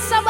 somebody.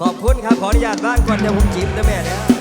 ขอบคุณครับ ขออนุญาตบ้างก่อนเดี๋ยวผมจีบนะแม่เนี่ย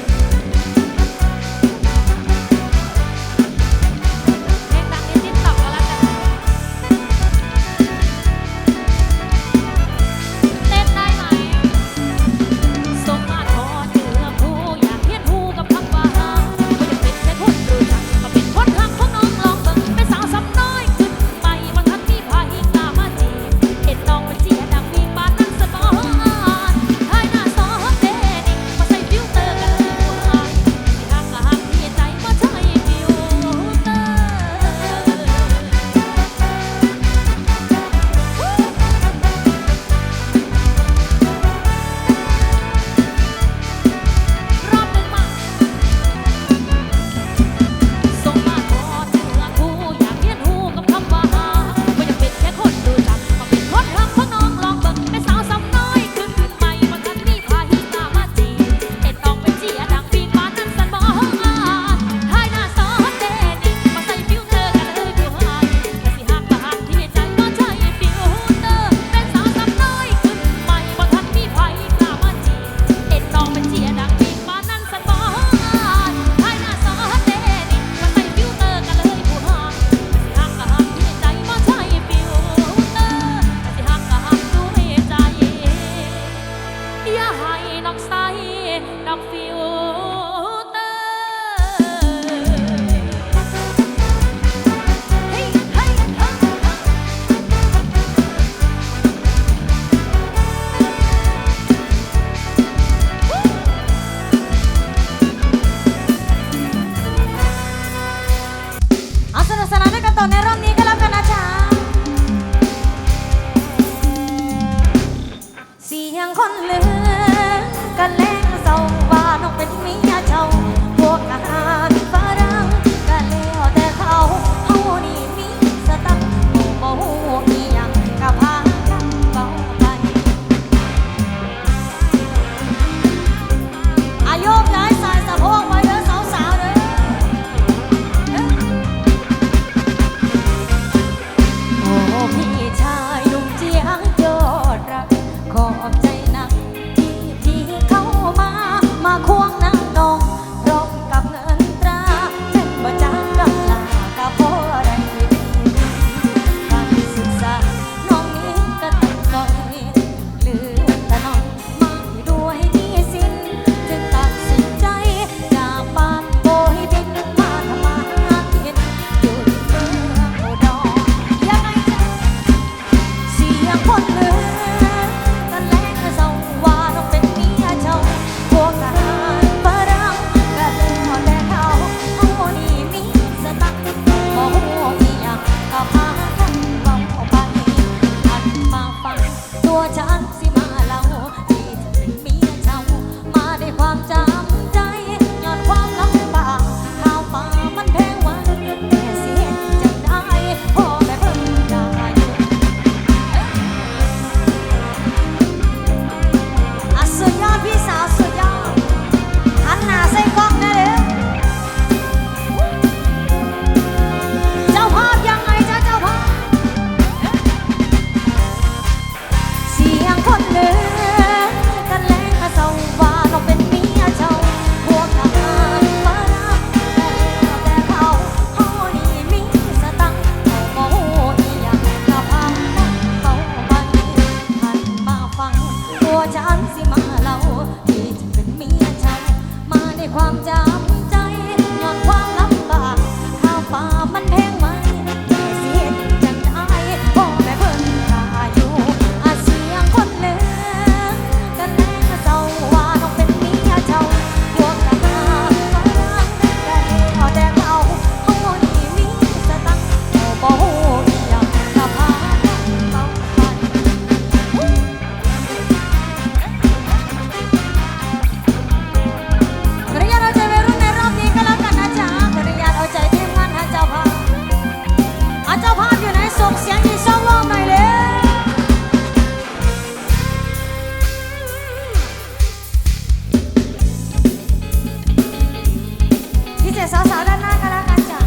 สาวๆด้านหน้ากันแล้วกันจ้ะ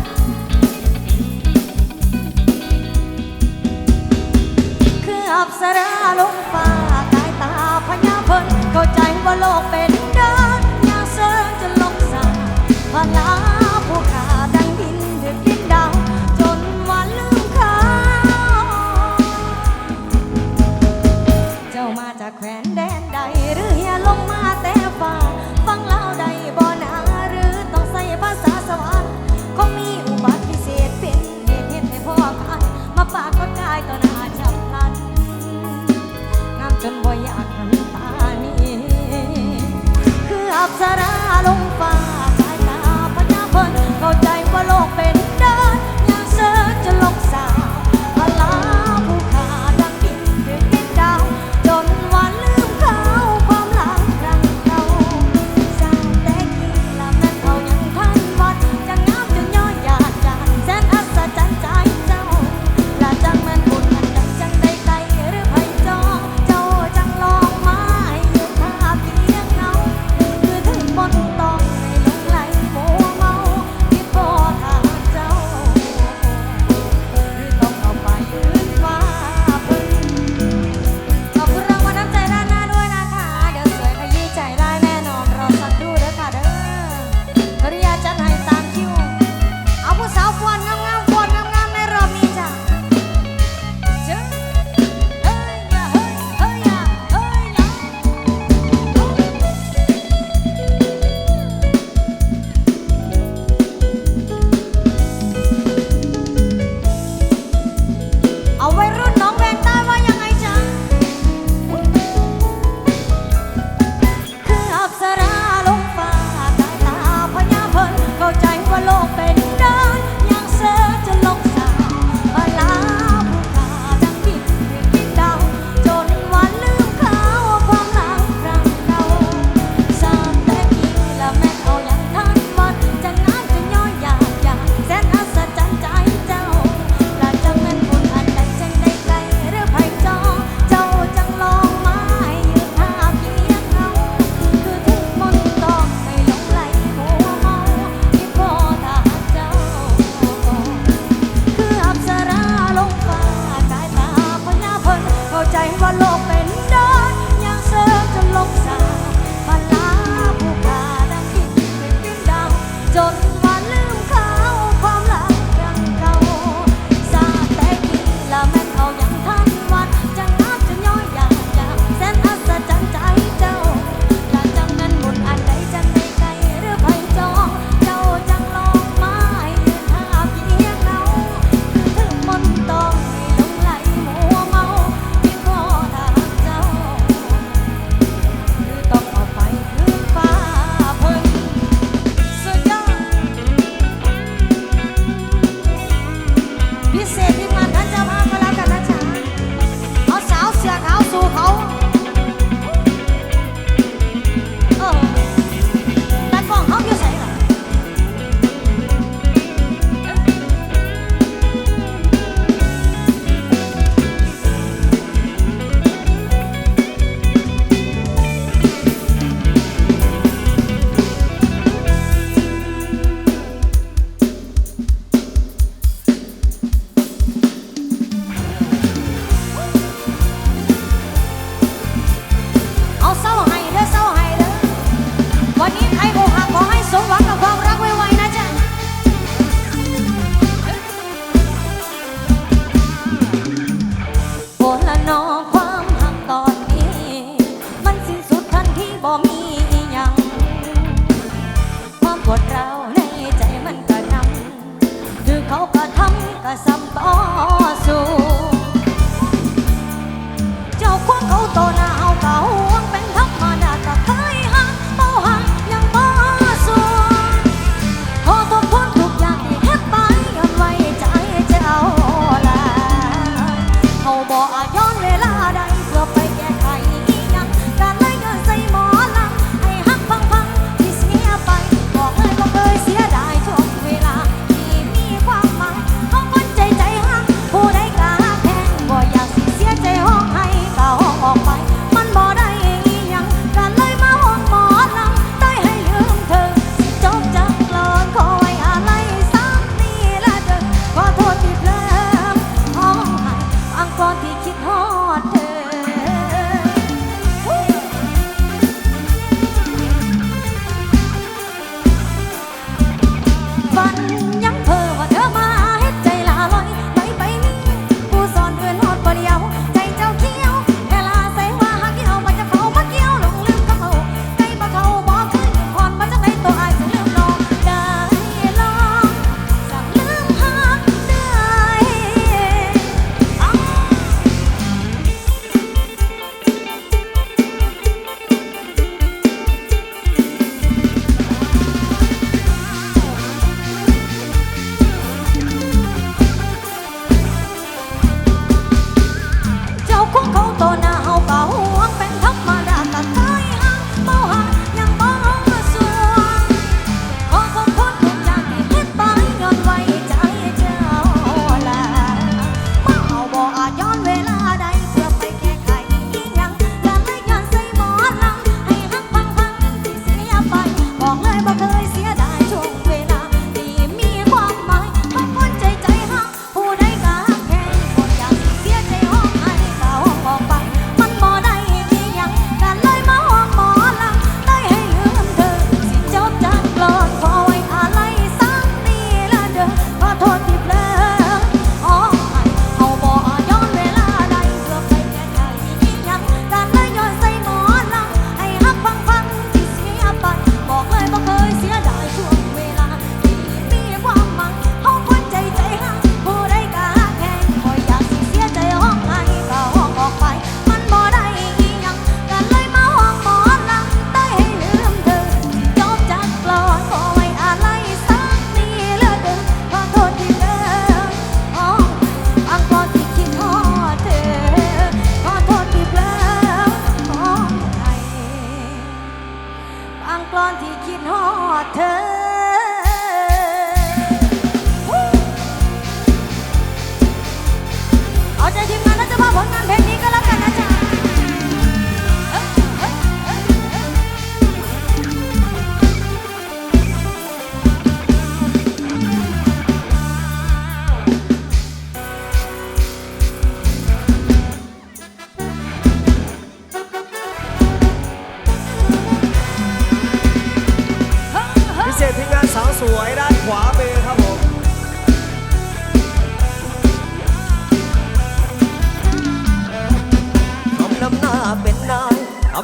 คืออับสราลงฟ้ากายตาพญาเพิ่นเข้าใจว่าโลกเป็น зимою. ก็ซ้อต่อ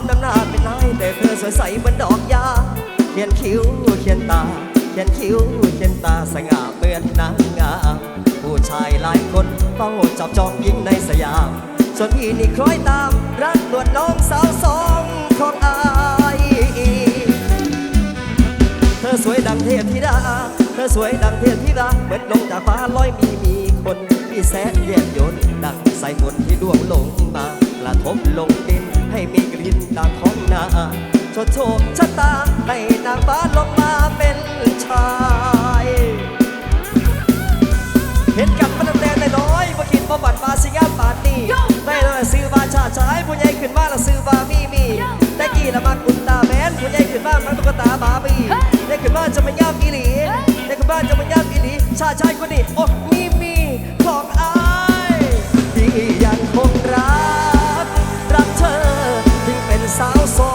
ำน้ำหน้าเป็นนายแต่เธอสวยใสเหมือนดอกยาเขียนคิ้วเขียนตา เขียนคิ้วเขียนตาสง่าเหมือนนางงามผู้ชายหลายคนเฝ้าจับจองหญิงในสยาม ส่วนพี่นี่คล้อยตามรักหนวดน้องสาวสองของอายเธอสวยดังเทพธิดา เธอสวยดังเทพธิดาเหมือนลงจากฟ้าลอยมีมีคนที่แสนเย็นยนดังใสายฝนที่ดวงลงมากระทบลงดิน ให้มีกลิ่นตาท้องนาชดโชคชะตาให้นางฟ้าลงมาเป็นชาย เห็นกันมาตั้งแต่น้อยบ่คิดบ่บัดมาสิงามปานนี้ได้เลยซื้อมาชาชายผู้ใหญ่ขึ้นมาและวซื้อมามีมีแต่กี่ละมาคุณตาแมนผู้ใหญ่ขึ้นมามันตุ๊กตาบาร์บี้ได้ขึ้นมาจะมายามอีหลีได้ขึ้นมาจะมายามอีหลีชาชายคนนี้โอ้มีมี salsa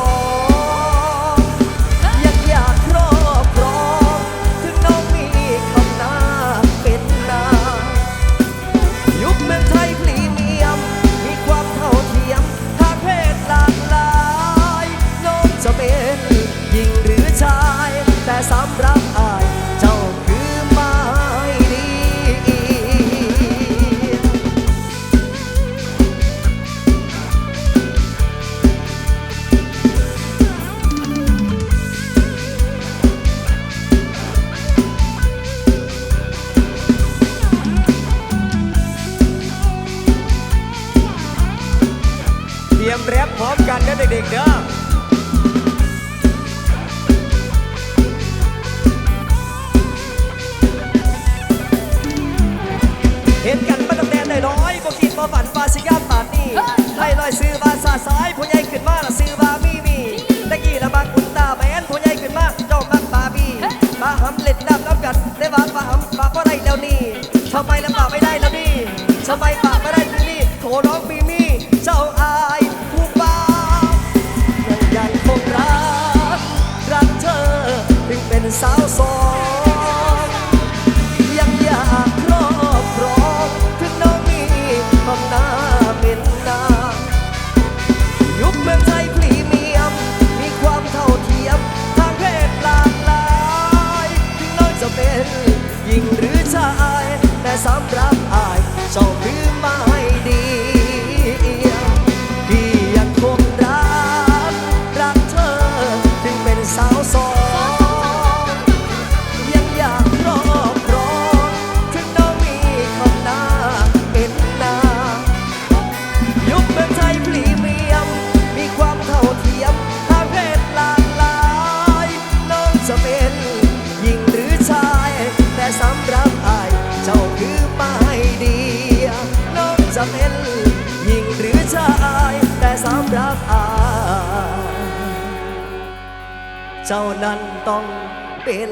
สายผู้ใหญ่ขึ้นมาละซื้อบามีมีตะกี้ละบังอุนตาแมนผู้ใหญ่ขึ้นมาจ้องมักบาบีบาหำเล็ดนับน้ำกัดได้บาบาหำบาเพราะไรแล้วนี่ทำไมละบาไม่ได้แล้วนี่ทำไม เจ้านั้นต้องเป็น